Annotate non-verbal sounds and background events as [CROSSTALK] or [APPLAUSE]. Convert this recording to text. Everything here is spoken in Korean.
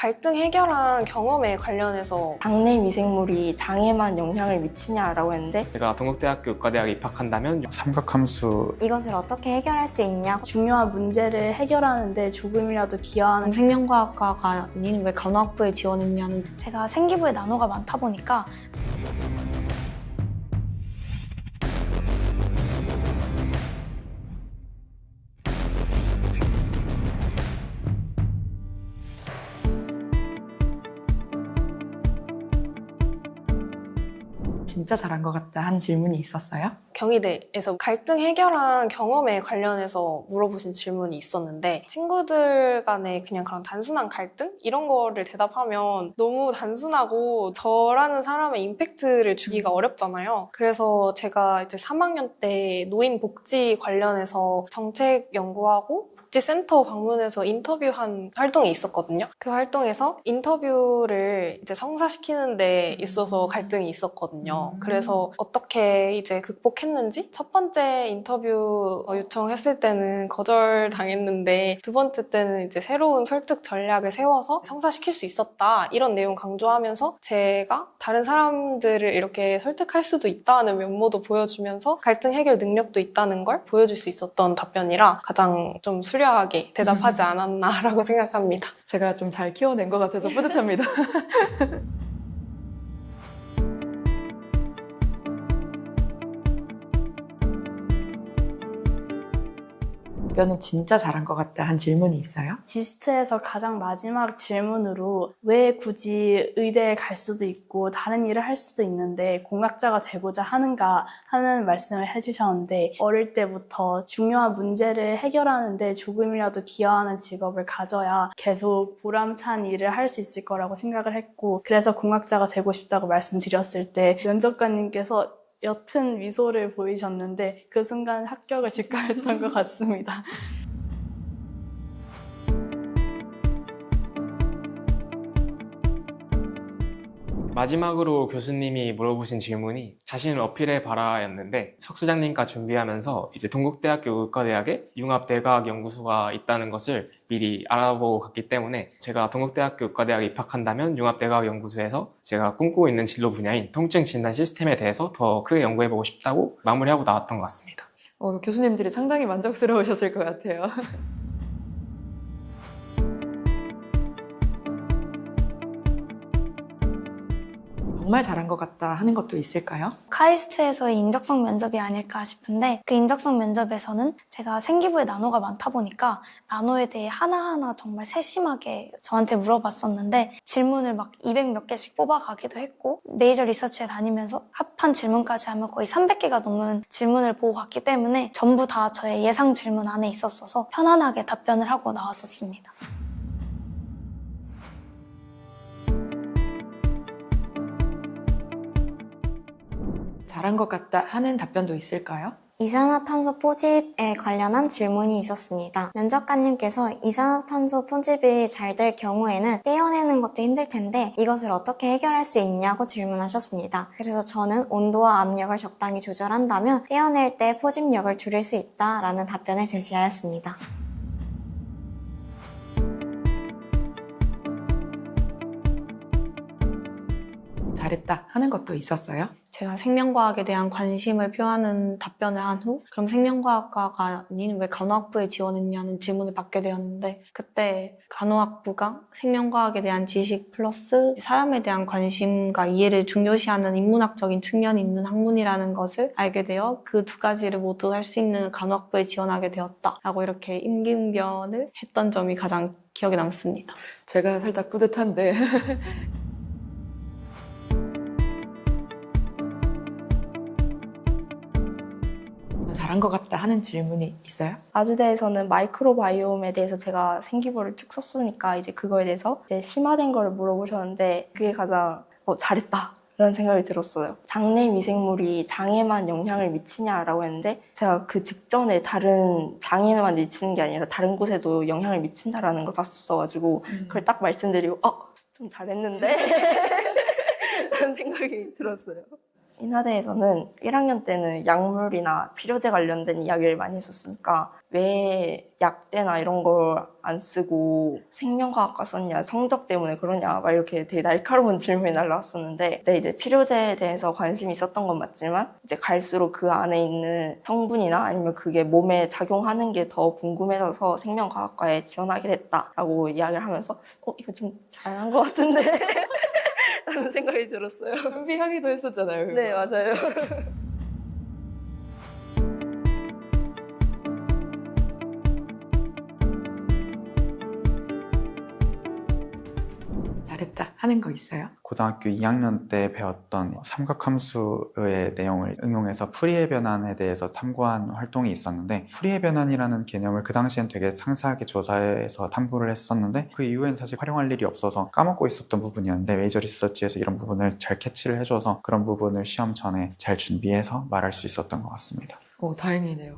갈등 해결한 경험에 관련해서 장내 미생물이 장에만 영향을 미치냐라고 했는데 제가 동국대학교 의과대학에 입학한다면 삼각함수. 이것을 어떻게 해결할 수 있냐 중요한 문제를 해결하는데 조금이라도 기여하는 생명과학과가 아닌 왜 간호학부에 지원했냐는 제가 생기부에 나노가 많다 보니까 진짜 잘한 것 같다 한 질문이 있었어요? 경희대에서 갈등 해결한 경험에 관련해서 물어보신 질문이 있었는데 친구들 간에 그냥 그런 단순한 갈등? 이런 거를 대답하면 너무 단순하고 저라는 사람의 임팩트를 주기가 어렵잖아요. 그래서 제가 이제 3학년 때 노인 복지 관련해서 정책 연구하고 복지센터 방문해서 인터뷰한 활동이 있었거든요. 그 활동에서 인터뷰를 이제 성사시키는 데 있어서 갈등이 있었거든요. 그래서 어떻게 이제 극복했는지 첫 번째 인터뷰 어, 요청했을 때는 거절 당했는데 두 번째 때는 이제 새로운 설득 전략을 세워서 성사시킬 수 있었다 이런 내용 강조하면서 제가 다른 사람들을 이렇게 설득할 수도 있다는 면모도 보여주면서 갈등 해결 능력도 있다는 걸 보여줄 수 있었던 답변이라 가장 좀 수려하게 대답하지 않았나라고 생각합니다. 제가 좀 잘 키워낸 것 같아서 뿌듯합니다. [LAUGHS] 답변은 진짜 잘한 것 같다 한 질문이 있어요? 지스트에서 가장 마지막 질문으로 왜 굳이 의대에 갈 수도 있고 다른 일을 할 수도 있는데 공학자가 되고자 하는가 하는 말씀을 해주셨는데 어릴 때부터 중요한 문제를 해결하는데 조금이라도 기여하는 직업을 가져야 계속 보람찬 일을 할 수 있을 거라고 생각을 했고 그래서 공학자가 되고 싶다고 말씀드렸을 때 면접관님께서 옅은 미소를 보이셨는데 그 순간 합격을 직감했던 것 같습니다. [LAUGHS] 마지막으로 교수님이 물어보신 질문이 자신을 어필해 봐라였는데 석 소장님과 준비하면서 이제 동국대학교 의과대학에 융합대과학연구소가 있다는 것을 미리 알아보고 갔기 때문에 제가 동국대학교 의과대학에 입학한다면 융합대과학연구소에서 제가 꿈꾸고 있는 진로 분야인 통증 진단 시스템에 대해서 더 크게 연구해보고 싶다고 마무리하고 나왔던 것 같습니다. 어, 교수님들이 상당히 만족스러우셨을 것 같아요. [LAUGHS] 정말 잘한 것 같다 하는 것도 있을까요? 카이스트에서의 인적성 면접이 아닐까 싶은데 그 인적성 면접에서는 제가 생기부에 나노가 많다 보니까 나노에 대해 하나하나 정말 세심하게 저한테 물어봤었는데 질문을 막 200 몇 개씩 뽑아가기도 했고 메이저 리서치에 다니면서 합한 질문까지 하면 거의 300개가 넘는 질문을 보고 갔기 때문에 전부 다 저의 예상 질문 안에 있었어서 편안하게 답변을 하고 나왔었습니다. 잘한 것 같다 하는 답변도 있을까요? 이산화탄소 포집에 관련한 질문이 있었습니다. 면접관님께서 이산화탄소 포집이 잘 될 경우에는 떼어내는 것도 힘들 텐데 이것을 어떻게 해결할 수 있냐고 질문하셨습니다. 그래서 저는 온도와 압력을 적당히 조절한다면 떼어낼 때 포집력을 줄일 수 있다라는 답변을 제시하였습니다. 잘했다 하는 것도 있었어요? 제가 생명과학에 대한 관심을 표하는 답변을 한 후 그럼 생명과학과가 아닌 왜 간호학부에 지원했냐는 질문을 받게 되었는데 그때 간호학부가 생명과학에 대한 지식 플러스 사람에 대한 관심과 이해를 중요시하는 인문학적인 측면이 있는 학문이라는 것을 알게 되어 그 두 가지를 모두 할 수 있는 간호학부에 지원하게 되었다라고 이렇게 임기응변을 했던 점이 가장 기억에 남습니다. 제가 살짝 뿌듯한데 [LAUGHS] 잘한 것 같다 하는 질문이 있어요? 아주대에서는 마이크로바이옴에 대해서 제가 생기부를 쭉 썼으니까 이제 그거에 대해서 이제 심화된 거를 물어보셨는데 그게 가장 어, 잘했다 이런 생각이 들었어요. 장내 미생물이 장에만 영향을 미치냐라고 했는데 제가 그 직전에 다른 장에만 미치는 게 아니라 다른 곳에도 영향을 미친다라는 걸 봤었어가지고 그걸 딱 말씀드리고 어 좀 잘했는데 [LAUGHS] 라는 생각이 들었어요. 인하대에서는 1학년 때는 약물이나 치료제 관련된 이야기를 많이 했었으니까 왜 약대나 이런 걸 안 쓰고 생명과학과 썼냐, 성적 때문에 그러냐, 막 이렇게 되게 날카로운 질문이 날라왔었는데, 근데 이제 치료제에 대해서 관심이 있었던 건 맞지만, 이제 갈수록 그 안에 있는 성분이나 아니면 그게 몸에 작용하는 게 더 궁금해져서 생명과학과에 지원하게 됐다라고 이야기를 하면서, 어, 이거 좀 잘한 것 같은데? [LAUGHS] 라는 생각이 들었어요. 준비 하기도 했었잖아요. 그거. 네, 맞아요. [LAUGHS] 잘했다 하는 거 있어요? 고등학교 2학년 때 배웠던 삼각함수의 내용을 응용해서 프리의 변환에 대해서 탐구한 활동이 있었는데 프리의 변환이라는 개념을 그 당시엔 되게 상세하게 조사해서 탐구를 했었는데 그 이후엔 사실 활용할 일이 없어서 까먹고 있었던 부분이었는데 메이저 리서치에서 이런 부분을 잘 캐치를 해줘서 그런 부분을 시험 전에 잘 준비해서 말할 수 있었던 것 같습니다. 오, 다행이네요.